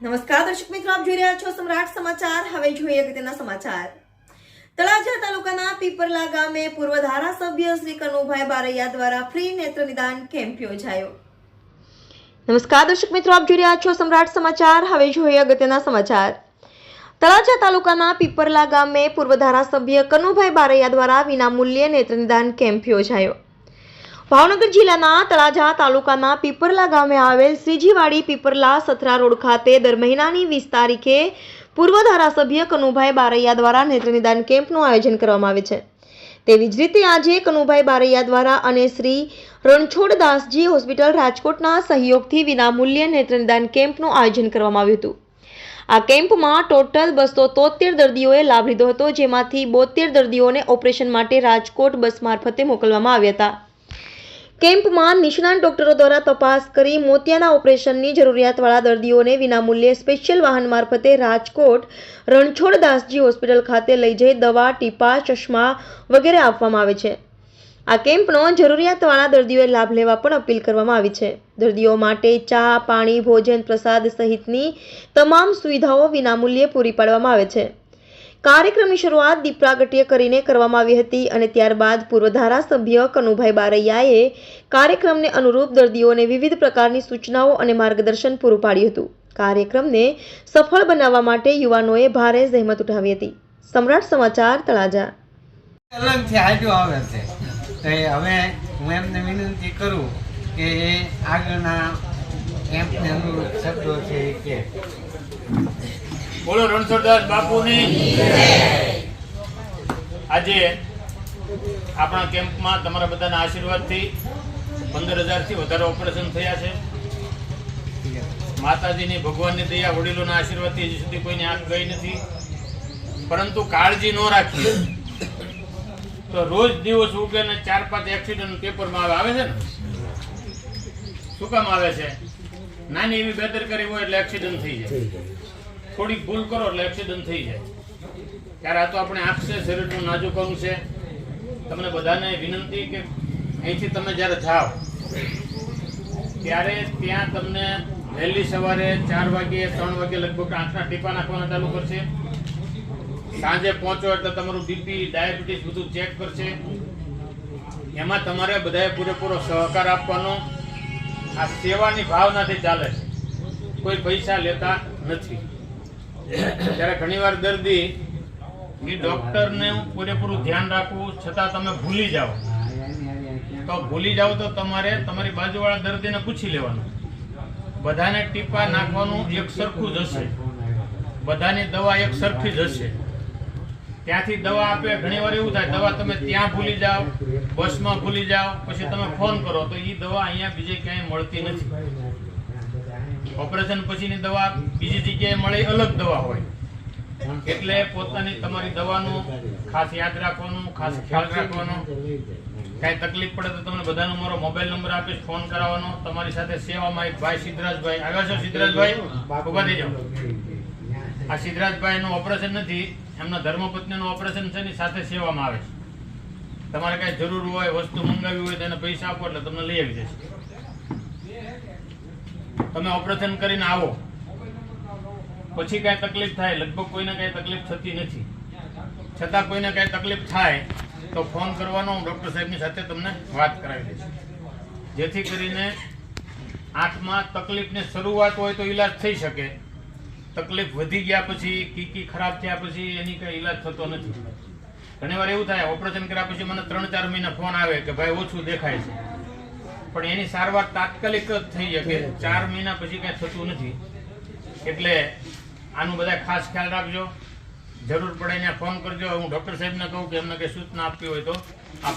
નમસ્કાર, દર્શક મિત્રો, આપ જોઈ રહ્યા છો સમ્રાટ સમાચાર. હવે જોઈએ અગત્યના સમાચાર. તળાજા તાલુકાના પીપરલા ગામે પૂર્વ ધારાસભ્ય શ્રી કનુભાઈ બારૈયા દ્વારા ફ્રી નેત્ર નિદાન કેમ્પ યોજાયો. નમસ્કાર, દર્શક મિત્રો, આપ જોઈ રહ્યા છો સમ્રાટ સમાચાર. હવે જોઈએ અગત્યના સમાચાર. તળાજા તાલુકાના પીપરલા ગામે પૂર્વ ધારાસભ્ય કનુભાઈ બારૈયા દ્વારા વિનામૂલ્યે નેત્ર નિદાન કેમ્પ યોજાયો. ભાવનગર જિલ્લાના તળાજા તાલુકાના પીપરલા ગામે આવેલ શ્રીજીવાડી પીપરલા સથરા રોડ ખાતે દર મહિનાની વીસ તારીખે પૂર્વ ધારાસભ્ય કનુભાઈ બારૈયા દ્વારા નેત્રનિદાન કેમ્પનું આયોજન કરવામાં આવે છે. તેવી જ રીતે આજે કનુભાઈ બારૈયા દ્વારા અને શ્રી રણછોડદાસજી હોસ્પિટલ રાજકોટના સહયોગથી વિનામૂલ્યે નેત્રનિદાન કેમ્પનું આયોજન કરવામાં આવ્યું હતું. આ કેમ્પમાં ટોટલ બસો તોતેર દર્દીઓએ લાભ લીધો હતો, જેમાંથી બોતેર દર્દીઓને ઓપરેશન માટે રાજકોટ બસ મારફતે મોકલવામાં આવ્યા હતા. કેમ્પમાં નિષ્ણાત ડોક્ટરો દ્વારા તપાસ કરી મોતિયાના ઓપરેશનની જરૂરિયાતવાળા દર્દીઓને વિનામૂલ્યે સ્પેશિયલ વાહન મારફતે રાજકોટ રણછોડદાસજી હોસ્પિટલ ખાતે લઈ જઈ દવા, ટીપા, ચશ્મા વગેરે આપવામાં આવે છે. આ કેમ્પનો જરૂરિયાતવાળા દર્દીઓએ લાભ લેવા પણ અપીલ કરવામાં આવી છે. દર્દીઓ માટે ચા, પાણી, ભોજન, પ્રસાદ સહિતની તમામ સુવિધાઓ વિનામૂલ્યે પૂરી પાડવામાં આવે છે. કાર્યક્રમની શરૂઆત દીપ કરીને કરવામાં આવી હતી અને ત્યારબાદ પૂર્વ ધારાસભ્ય કનુભાઈ બારૈયાએ કાર્યક્રમને અનુરૂપ દર્દીઓને વિવિધ પ્રકારની સૂચનાઓ અને માર્ગદર્શન પૂરું પાડ્યું હતું. કાર્યક્રમને સફળ બનાવવા માટે યુવાનોએ ભારે જહેમત ઉઠાવી હતી. સમ્રાટ સમાચાર, તળાજા. હવે હું એમને વિનંતી કરું કે એ આગળના એમને અનુરૂપ શબ્દો છે કે. બોલો રણછોડદાસ બાપુની. આજે આપણા કેમ્પમાં તમારા બધાના આશીર્વાદથી પંદર હજારથી વધારે ઓપરેશન થયા છે. માતાજીની ભગવાનની દયા વડીલોના આશીર્વાદથી હજી સુધી કોઈને આંખ ગઈ નથી. પરંતુ કાળજી ન રાખીએ. તો રોજ દિવસ ઉગે ને ચાર પાંચ એક્સિડન્ટ પેપરમાં આવે છે ને? શું કામ આવે છે? નાની એવી બેદરકારી હોય એટલે એક્સિડન્ટ થઈ જાય. થોડીક ભૂલ કરો એટલે એક્સિડન્ટ થઈ જાય. ત્યારે આ તો આપણે આંખ છે, શરીરનું નાજુક અંગ છે. તમને બધાને વિનંતી કે અહીંથી તમે જ્યારે જાઓ, ત્યારે ત્યાં તમને વહેલી સવારે ચાર વાગે, ત્રણ વાગે લગભગ આંખના ટીપા નાખવાના ચાલુ કરશે. સાંજે પહોંચો એટલે તમારું બીપી ડાયાબિટીસ બધું ચેક કરશે. એમાં તમારે બધાએ પૂરેપૂરો સહકાર આપવાનો. આ સેવાની ભાવનાથી ચાલે છે. કોઈ પૈસા લેતા નથી. ત્યારે ઘણીવાર દર્દી એ ડોક્ટરને પૂરેપૂરું ધ્યાન રાખવું છતાં તમે ભૂલી જાઓ. તો ભૂલી જાઓ તો તમારે તમારી બાજુવાળા દર્દીને પૂછી લેવાનું. બધાને ટીપા નાખવાનું એક સરખું જ હશે. બધાની દવા એક સરખી જ હશે. ત્યાંથી દવા આપે, ઘણીવાર એવું થાય, દવા તમે ત્યાં ભૂલી જાઓ, બસમાં ભૂલી જાઓ, પછી તમે ફોન કરો, તો એ દવા અહીંયા બીજે ક્યાંય મળતી નથી. ઓપરેશન પછીની દવા બીજી જગ્યાએ મળે અલગ દવા હોય. એટલે પોતાની તમારી દવાનું ખાસ યાદ રાખવાનું, ખાસ ખ્યાલ રાખવાનો. કાંઈ તકલીફ પડે તો તમને બધાનો મારો મોબાઈલ નંબર આપીશ, ફોન કરાવવાનો. તમારી સાથે સેવામાં એક ભાઈ સિદ્ધરાજભાઈ. આવ્યા છો સિદ્ધરાજભાઈ? ઊભા થઈ જાઓ. આ સિદ્ધરાજભાઈ નું ઓપરેશન નથી, એમના ધર્મપત્નીનું ઓપરેશન છે એની સાથે સેવામાં આવે છે. તમારે કાંઈ જરૂર હોય, વસ્તુ મંગાવી હોય તો એને પૈસા આપો એટલે તમને લઈ આવી જશે. તમે ઓપરેશન કરીને આવો. પછી કાંઈ તકલીફ થાય, લગભગ કોઈને કાંઈ તકલીફ થતી નથી. છતાં કોઈને કાંઈ તકલીફ થાય, તો ફોન કરવાનો હું ડૉક્ટર સાહેબની સાથે તમને વાત કરાવી દઈશ. જેથી કરીને આંખમાં તકલીફની શરૂઆત હોય તો ઈલાજ થઈ શકે. તકલીફ વધી ગયા પછી કીકી ખરાબ થયા પછી એની કઈ ઈલાજ થતો નથી. ઘણીવાર એવું થાય, ઓપરેશન કર્યા પછી મને ત્રણ ચાર મહિના ફોન આવે કે ભાઈ ઓછું દેખાય છે. પણ એની સારવાર તાત્કાલિક જ થઈ શકે. ચાર મહિના પછી કાંઈ થતું નથી. એટલે આનું બધા ખાસ ખ્યાલ રાખજો. જરૂર પડે એને ફોન કરજો. હું ડૉક્ટર સાહેબને કહું કે એમને કંઈ સૂચના આપવી હોય તો. આપ